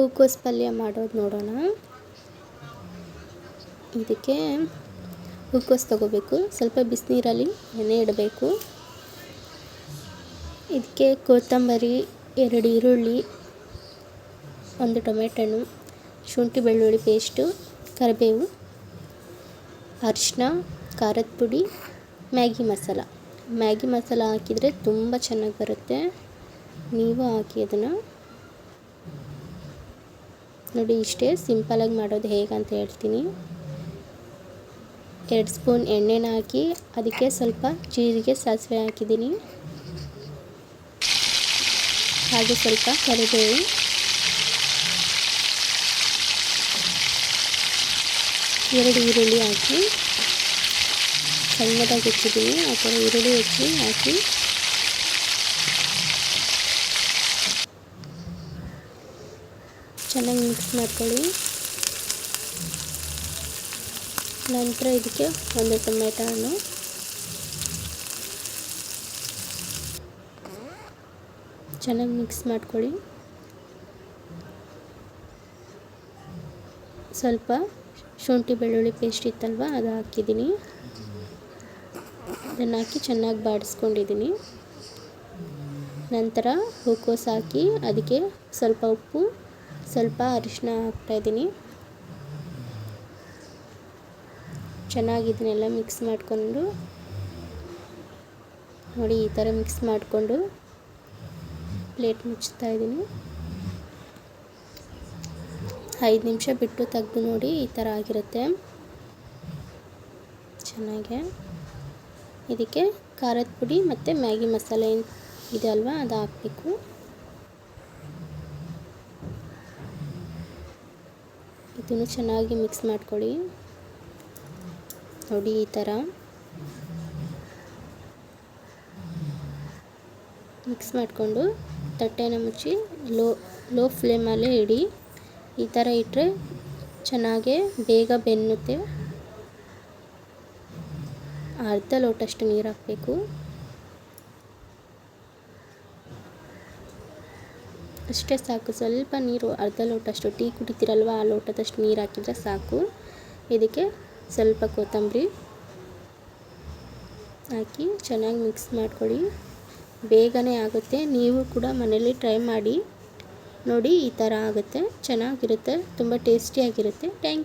ಹೂಕೋಸು ಪಲ್ಯ ಮಾಡೋದು ನೋಡೋಣ. ಇದಕ್ಕೆ ಹೂಕೋಸ್ ತಗೋಬೇಕು. ಸ್ವಲ್ಪ ಬಿಸಿನೀರಲ್ಲಿ ನೆನೆ ಇಡಬೇಕು. ಇದಕ್ಕೆ ಕೊತ್ತಂಬರಿ, ಎರಡು ಈರುಳ್ಳಿ, ಒಂದು ಟೊಮೆಟೊ ಹಣ್ಣು, ಶುಂಠಿ ಬೆಳ್ಳುಳ್ಳಿ ಪೇಸ್ಟು, ಕರಿಬೇವು ಅರಿಶಿನ ಖಾರದ ಪುಡಿ, ಮ್ಯಾಗಿ ಮಸಾಲ. ಮ್ಯಾಗಿ ಮಸಾಲ ಹಾಕಿದರೆ ತುಂಬ ಚೆನ್ನಾಗಿ ಬರುತ್ತೆ. ನೀವು ಹಾಕಿ ಅದನ್ನು ನೋಡಿ ಇಷ್ಟೇ ಸಿಂಪಲಾಗಿ ಮಾಡೋದು ಹೇಗೆ ಅಂತ ಹೇಳ್ತೀನಿ. ಎರಡು ಸ್ಪೂನ್ ಎಣ್ಣೆನ ಹಾಕಿ ಅದಕ್ಕೆ ಸ್ವಲ್ಪ ಜೀರಿಗೆ ಸಾಸಿವೆ ಹಾಕಿದ್ದೀನಿ. ಹಾಗೆ ಸ್ವಲ್ಪ ಕರಿಬೇವು. ಎರಡು ಈರುಳ್ಳಿ ಹಾಕಿ, ಸಣ್ಣದಾಗಿ ಹೆಚ್ಚಿದ್ದೀನಿ. ಆ ಥರ ಈರುಳ್ಳಿ ಹೆಚ್ಚಿ ಹಾಕಿ ಚೆನ್ನಾಗಿ ಮಿಕ್ಸ್ ಮಾಡ್ಕೊಳ್ಳಿ. ನಂತರ ಇದಕ್ಕೆ ಒಂದು ಟೊಮೆಟೊ ಹಣ್ಣು. ಚೆನ್ನಾಗಿ ಮಿಕ್ಸ್ ಮಾಡ್ಕೊಳ್ಳಿ. ಸ್ವಲ್ಪ ಶುಂಠಿ ಬೆಳ್ಳುಳ್ಳಿ ಪೇಸ್ಟ್ ಇತ್ತಲ್ವ, ಅದು ಹಾಕಿದ್ದೀನಿ. ಅದನ್ನು ಹಾಕಿ ಚೆನ್ನಾಗಿ ಬಾಡಿಸ್ಕೊಂಡಿದ್ದೀನಿ. ನಂತರ ಹೂಕೋಸು ಹಾಕಿ, ಅದಕ್ಕೆ ಸ್ವಲ್ಪ ಉಪ್ಪು ಸ್ವಲ್ಪ ಅರಿಶಿನ ಹಾಕ್ತಾಯಿದ್ದೀನಿ ಚೆನ್ನಾಗಿ ಇದನ್ನೆಲ್ಲ ಮಿಕ್ಸ್ ಮಾಡಿಕೊಂಡು, ನೋಡಿ ಈ ಥರ ಮಿಕ್ಸ್ ಮಾಡಿಕೊಂಡು ಪ್ಲೇಟ್ ಮುಚ್ಚುತ್ತಾ ಇದ್ದೀನಿ. ಐದು ನಿಮಿಷ ಬಿಟ್ಟು ತೆಗೆದು ನೋಡಿ ಈ ಥರ ಆಗಿರುತ್ತೆ. ಚೆನ್ನಾಗೆ. ಇದಕ್ಕೆ ಖಾರದ ಪುಡಿ ಮತ್ತು ಮ್ಯಾಗಿ ಮಸಾಲೆ ಇದೆ ಅಲ್ವಾ, ಅದು ಹಾಕಬೇಕು. ಇದನ್ನು ಚೆನ್ನಾಗಿ ಮಿಕ್ಸ್ ಮಾಡ್ಕೊಳ್ಳಿ. ನೋಡಿ ಈ ಥರ. ಮಿಕ್ಸ್ ಮಾಡಿಕೊಂಡು ತಟ್ಟೆನ ಮುಚ್ಚಿ ಲೋ ಲೋ ಫ್ಲೇಮಲ್ಲೇ ಇಡಿ. ಈ ಥರ ಇಟ್ಟರೆ ಚೆನ್ನಾಗೆ ಬೇಗ ಬೆನ್ನುತ್ತೆ. ಅರ್ಧ ಲೋಟಷ್ಟು ನೀರು ಹಾಕಬೇಕು. ಅಷ್ಟೇ ಸಾಕು. ಸ್ವಲ್ಪ ನೀರು, ಅರ್ಧ ಲೋಟಷ್ಟು ಟೀ ಕುಡಿತೀರಲ್ವ? ಆ ಲೋಟದಷ್ಟು ನೀರು ಹಾಕಿದರೆ ಸಾಕು. ಇದಕ್ಕೆ ಸ್ವಲ್ಪ ಕೊತ್ತಂಬರಿ ಹಾಕಿ ಚೆನ್ನಾಗಿ ಮಿಕ್ಸ್ ಮಾಡ್ಕೊಳ್ಳಿ ಬೇಗನೆ ಆಗುತ್ತೆ. ನೀವು ಕೂಡ ಮನೇಲಿ ಟ್ರೈ ಮಾಡಿ ನೋಡಿ, ಈ ಥರ ಆಗುತ್ತೆ. ಚೆನ್ನಾಗಿರುತ್ತೆ. ತುಂಬ ಟೇಸ್ಟಿಯಾಗಿರುತ್ತೆ ಥ್ಯಾಂಕ್